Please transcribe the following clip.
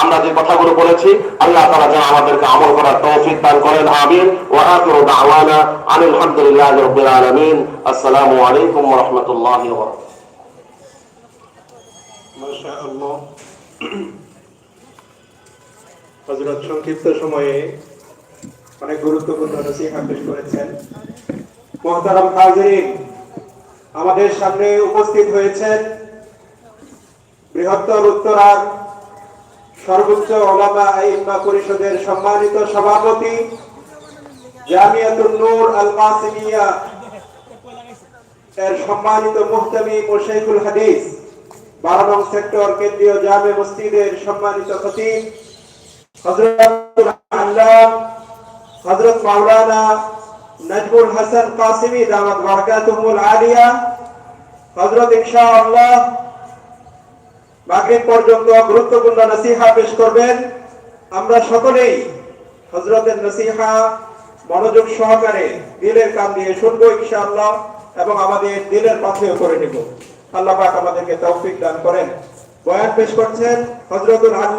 আমরা যে কথাগুলো বলেছি, আল্লাহ তাআলা যেন আমাদেরকে আমল করার তৌফিক দান করেন, আমিন। ওয়া আখিরু দাওয়ানা রাব্বিল আলামিন। আলাইকুম রাহমাতুল্লাহি সংক্ষিপ্ত সময়ে অনেক গুরুত্বপূর্ণ নসিহা আমাদের সামনে উপস্থিত হয়েছেন। বৃহত্তর উত্তরার সর্বোচ্চ ওলামা আইম্মা পরিষদের সম্মানিত সভাপতি জামিয়াতুন নূর আল এর সম্মানিত মুহতামি হাদিস সেক্টর কেন্দ্রীয় জামে মসজিদের সম্মানিত খতিব, হযরত মাওলানা নজমুল হাসান কাসিমি, দামাত বারাকাতুহুল আলিয়া ইনশাআল্লাহ মাগরিব পর্যন্ত গুরুত্বপূর্ণ নসিহা পেশ করবেন। আমরা সকলেই হজরতের নসিহা মনোযোগ সহকারে দিলের কান দিয়ে শুনব ইনশাআল্লাহ এবং আমাদের দিলের পাথেও করে নিব। আল্লাহ পাক আমাদেরকে তৌফিক দান করেন। বয়ান পেশ করছেন হজরতুল আল্লাহ